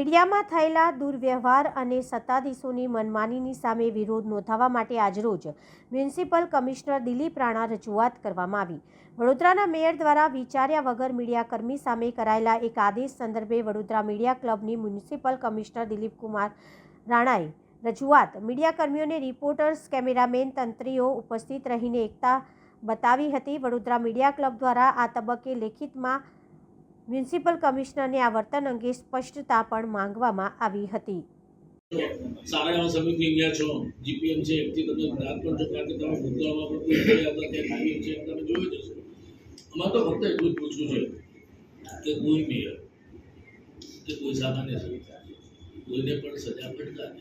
મીડિયામાં થયેલા દુર્વ્યવહાર અને સત્તાધીશોની મનમાનીની સામે વિરોધ નોંધાવવા માટે આજરોજ મ્યુનિસિપલ કમિશનર દિલીપ રાણા રજૂઆત કરવામાં આવી. વડોદરાના મેયર દ્વારા વિચાર્યા વગર મીડિયાકર્મી સામે કરાયેલા એક આદેશ સંદર્ભે વડોદરા મીડિયા ક્લબની મ્યુનિસિપલ કમિશનર દિલીપ કુમાર રાણાએ રજૂઆત મીડિયાકર્મીઓને રિપોર્ટર્સ, કેમેરામેન, તંત્રીઓ ઉપસ્થિત રહીને એકતા બતાવી હતી. વડોદરા મીડિયા ક્લબ દ્વારા આ તબક્કે લેખિતમાં મ્યુનિસિપલ કમિશનરને આ વર્તન અંગે સ્પષ્ટતા પણ માંગવામાં આવી હતી. કે કોઈને પણ સજા ફટકારે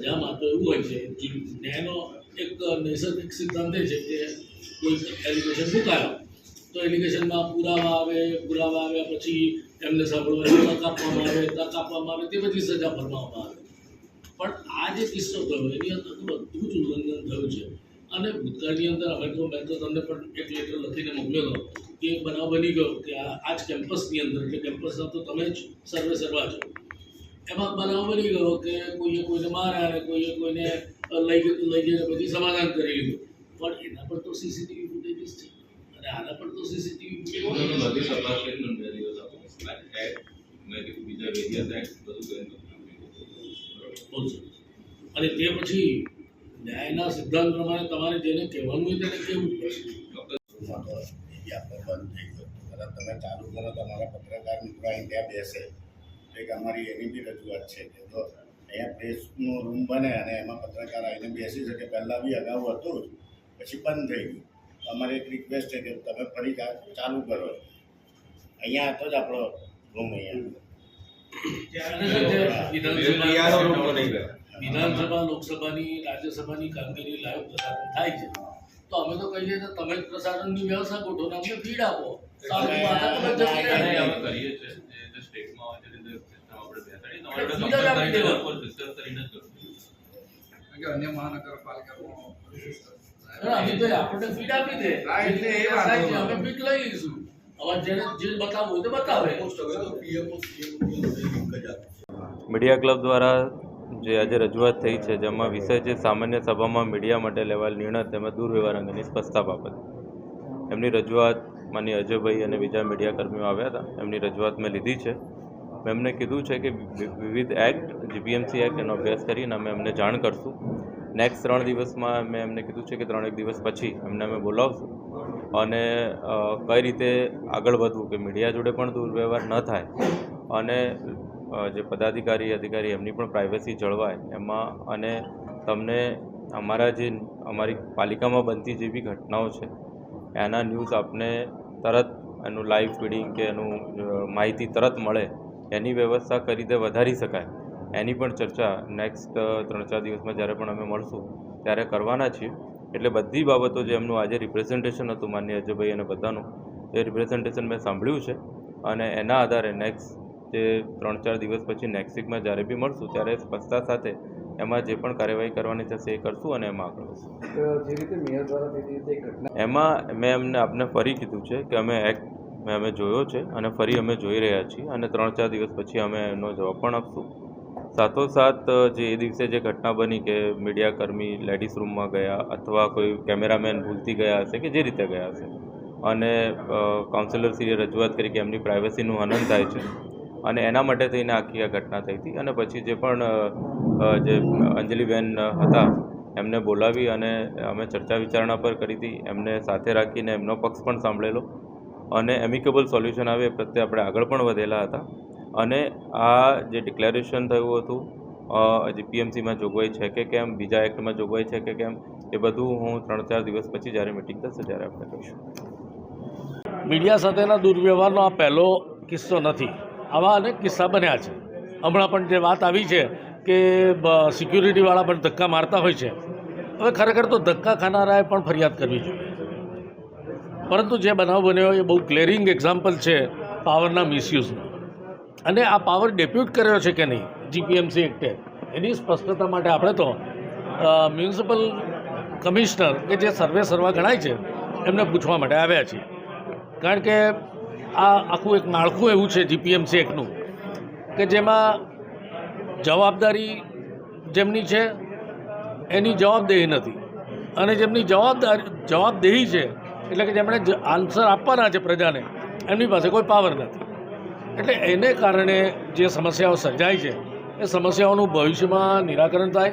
સજામાં તો એવું હોય છે ન્યાયનો એક નૈસર્ગિક સિદ્ધાંત છે કે કોઈ એલિગેશન મુકાયો તો એલિગેશનમાં પુરાવા આવે, પુરાવા આવ્યા પછી એમને સાંભળવાની તક આપવામાં આવે તક આપવામાં આવે, તે પછી સજા ફરમાવવામાં આવે. પણ આ જે કિસ્સો થયો, એની અંદર બધું જ ઉલ્લંઘન થયું છે. અને ભૂતકાળની અંદર અમે તો મેં તો તમને પણ એક લેટર લખીને મોકલ્યો હતો એક બનાવ બની ગયો કે આ જ કેમ્પસની અંદર, એટલે કેમ્પસના તો તમે જ સર્વે સર્વા છો. એમાં બનાવ બની ગયો કે કોઈએ કોઈને માર્યા અને કોઈએ કોઈને લઈ લઈ જઈને પછી સમાધાન કરી લીધું. પણ એના પર તો સીસીટીવી બધી તપાસ કરીને મેં કીધું બીજા બધું કરીને અને તે પછી ન્યાયના સિદ્ધાંત પ્રમાણે તમારે જેને કહેવાનું હોય તેને કહેવું પડશે તમે ચાલુ કરો તમારા પત્રકાર મિત્રો અહીં ત્યાં બેસે એક અમારી એની બી રજૂઆત છે કે જો અહીંયા પ્રેસનો રૂમ બને અને એમાં પત્રકાર આવીને બેસી શકે પહેલાં બી અગાઉ હતું જ પછી બંધ થઈ ગયું અમારી એક રિક્વેસ્ટ છે કે તમે ફરી ચાલુ કરો. અહીંયા હતો જ આપણો રૂમ અહીંયા. વિધાનસભા લોકસભાની રાજ્યસભાની કામગીરી લાઈવ પ્રસારણ થાય છે. તો અમે તો કહીએ કે તમે જ પ્રસારણની વ્યવસ્થા ગોઠવો ને અમને ફીડ આપો કરીએ છીએ સ્ટેટમાં આપણે બેસાડી તમારે એટલે complaint ફીડર આપી કરીને દેવાનું. ઉપર discuss કરીને જ કરવું. કારણ કે અન્ય મહાનગરપાલિકામાં આપણને ફીડ આપી દે. એટલે એ જે વાંધો થાય છે, નથી. અમે ફીડ લઈ લઈશું. હવે જેને જે બતાવવું હોય તે બતાવે મીડિયા ક્લબ દ્વારા જે આજે રજૂઆત થઈ છે જેમાં વિષય છે સામાન્ય સભામાં મીડિયા માટે લેવાયેલ નિર્ણય તેમજ દુર્વ્યવહાર અંગેની સ્પષ્ટતા બાબત. એમની રજૂઆત માની અજયભાઈ અને બીજા મીડિયા કર્મીઓ આવ્યા હતા. એમની રજૂઆત મેં લીધી છે. મેં એમને કીધું છે કે વિવિધ એક્ટ જીપીએમસી એક્ટ એનો અભ્યાસ કરીને અમે એમને જાણ કરશું. નેક્સ્ટ ત્રણ દિવસમાં મેં એમને કીધું છે કે ત્રણેક દિવસ પછી એમને અમે બોલાવશું. અને કઈ રીતે આગળ વધવું કે મીડિયા જોડે પણ દુર્વ્યવહાર ન થાય. અને જે પદાધિકારી, અધિકારી એમની પણ પ્રાઇવસી જળવાય. એમાં, અને તમને અમારા જે, અમારી પાલિકામાં બનતી જે બી ઘટનાઓ છે, એના ન્યૂઝ આપને તરત એનું લાઈવ ફીડિંગ કે એનું માહિતી તરત મળે. એની વ્યવસ્થા કઈ રીતે વધારી શકાય? એની પણ ચર્ચા નેક્સ્ટ ત્રણ ચાર દિવસમાં જ્યારે પણ અમે મળશું ત્યારે કરવાના છીએ. એટલે બધી બાબતો જે એમનું આજે રિપ્રેઝન્ટેશન હતું માન્ય અજયભાઈ અને બધાનું એ રિપ્રેઝન્ટેશન મેં સાંભળ્યું છે. અને એના આધારે નેક્સ્ટ જે ત્રણ ચાર દિવસ પછી નેક્સ્ટ વીકમાં જ્યારે બી મળશું ત્યારે સ્પષ્ટતા સાથે એમાં જે પણ કાર્યવાહી કરવાની થશે એ કરશું અને એમાં આગળ વધશું. જે રીતે મેયર દ્વારા રીતે એમાં મેં એમને આપને ફરી કીધું છે કે અમે એક્ટ મેં અમે જોયો છે અને ફરી અમે જોઈ રહ્યા છીએ અને ત્રણ ચાર દિવસ પછી અમે એનો જવાબ પણ આપશું. સાથોસાથ જે એ દિવસે જે ઘટના બની કે મીડિયાકર્મી લેડીઝ રૂમમાં ગયા અથવા કોઈ કેમેરામેન ભૂલતી ગયા હશે કે જે રીતે ગયા હશે. અને કાઉન્સિલરશ્રીએ રજૂઆત કરી કે એમની પ્રાઇવસીનું હનન થાય છે. અને એના માટે થઈને આખી આ ઘટના થઈ હતી. અને પછી જે પણ જે અંજલિબેન હતા, એમને બોલાવી અને અમે ચર્ચા વિચારણા પર કરી હતી. એમને સાથે રાખીને એમનો પક્ષ પણ સાંભળેલો. અને એમિકેબલ સોલ્યુશન આવે પ્રત્યે આપણે આગળ પણ વધેલા હતા. અને આ જે ડિક્લેરેશન થયું હતું જીપીએમસીમાં જોગવાઈ છે કે કેમ, બીજા એક્ટમાં જોગવાઈ છે કે કેમ, એ બધું હું ત્રણ ચાર દિવસ પછી જ્યારે મિટિંગ થશે ત્યારે આપણે કહીશું મીડિયા સાથેના દુર્વ્યવહારનો આ પહેલો કિસ્સો નથી. આવા અનેક કિસ્સા બન્યા છે. હમણાં પણ જે વાત આવી છે કે સિક્યુરિટીવાળા પણ ધક્કા મારતા હોય છે. હવે ખરેખર તો ધક્કા ખાનારાએ પણ ફરિયાદ કરવી જોઈએ. પરંતુ જે બનાવ બન્યો એ બહુ ક્લેરિંગ એક્ઝામ્પલ છે પાવરના મિસયુઝનો અને આ પાવર ડેપ્યુટ કર્યો છે કે નહીં? જીપીએમસી એક્ટે એની સ્પષ્ટતા માટે આપણે તો મ્યુનિસિપલ કમિશનર કે જે સર્વે સર્વા ગણાય છે, એમને પૂછવા માટે આવ્યા છીએ. કારણ કે આ આખું એક માળખું એવું છે જીપીએમસી એક્ટનું કે જેમાં જવાબદારી જેમની છે, એની જવાબદેહી નથી. અને જેમની જવાબદારી, જવાબદેહી છે, એટલે કે જેમણે આન્સર આપવાના છે પ્રજાને, એમની પાસે કોઈ પાવર નથી. એટલે એને કારણે જે સમસ્યાઓ સર્જાય છે, એ સમસ્યાઓનું ભવિષ્યમાં નિરાકરણ થાય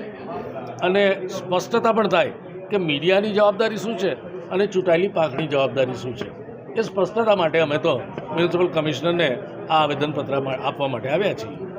અને સ્પષ્ટતા પણ થાય કે મીડિયાની જવાબદારી શું છે અને ચૂંટાયેલી પાકની જવાબદારી શું છે. એ સ્પષ્ટતા માટે અમે તો મ્યુનિસિપલ કમિશનરને આ આવેદનપત્ર આપવા માટે આવ્યા છીએ.